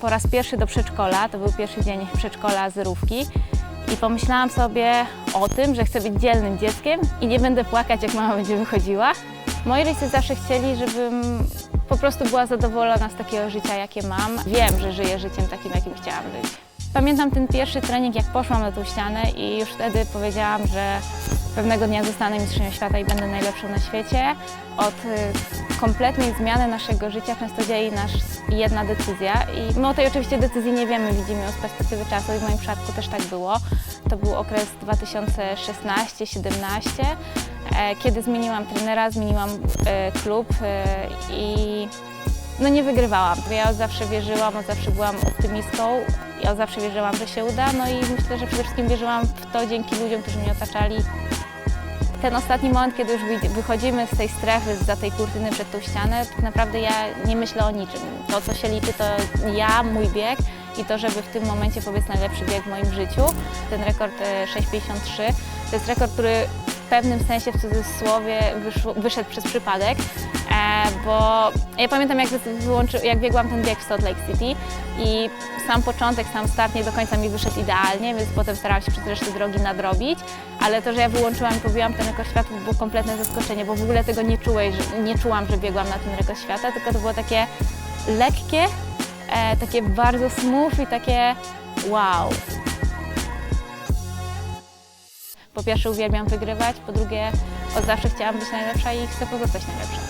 po raz pierwszy do przedszkola, to był pierwszy dzień przedszkola zerówki i pomyślałam sobie o tym, że chcę być dzielnym dzieckiem i nie będę płakać, jak mama będzie wychodziła. Moi rodzice zawsze chcieli, żebym po prostu była zadowolona z takiego życia, jakie mam. Wiem, że żyję życiem takim, jakim chciałam żyć. Pamiętam ten pierwszy trening, jak poszłam na tą ścianę i już wtedy powiedziałam, że pewnego dnia zostanę mistrzynią świata i będę najlepszą na świecie. Od y, kompletnej zmiany naszego życia często dzieje nas jedna decyzja i my o tej oczywiście decyzji nie wiemy, widzimy ją z perspektywy czasu i w moim przypadku też tak było. To był okres 2016-17, e, kiedy zmieniłam trenera, zmieniłam e, klub e, i no nie wygrywałam. Ja zawsze wierzyłam, zawsze byłam optymistką. Ja zawsze wierzyłam, że się uda, no i myślę, że przede wszystkim wierzyłam w to dzięki ludziom, którzy mnie otaczali. Ten ostatni moment, kiedy już wychodzimy z tej strefy, za tej kurtyny przed tą ścianę, tak naprawdę ja nie myślę o niczym. To, co się liczy, to ja, mój bieg i to, żeby w tym momencie powiedz najlepszy bieg w moim życiu. Ten rekord e, 6,53 to jest rekord, który w pewnym sensie, w cudzysłowie, wyszedł przez przypadek, e, bo ja pamiętam, jak, wyłączy, jak biegłam ten bieg w Salt Lake City i sam początek, sam start nie do końca mi wyszedł idealnie, więc potem starałam się przez resztę drogi nadrobić, ale to, że ja wyłączyłam i pobiłam ten rekord świata, to było kompletne zaskoczenie, bo w ogóle tego nie, czułeś, nie czułam, że biegłam na ten rekord świata, tylko to było takie lekkie, e, takie bardzo smooth i takie wow. Po pierwsze uwielbiam wygrywać, po drugie od zawsze chciałam być najlepsza i chcę pozostać najlepsza.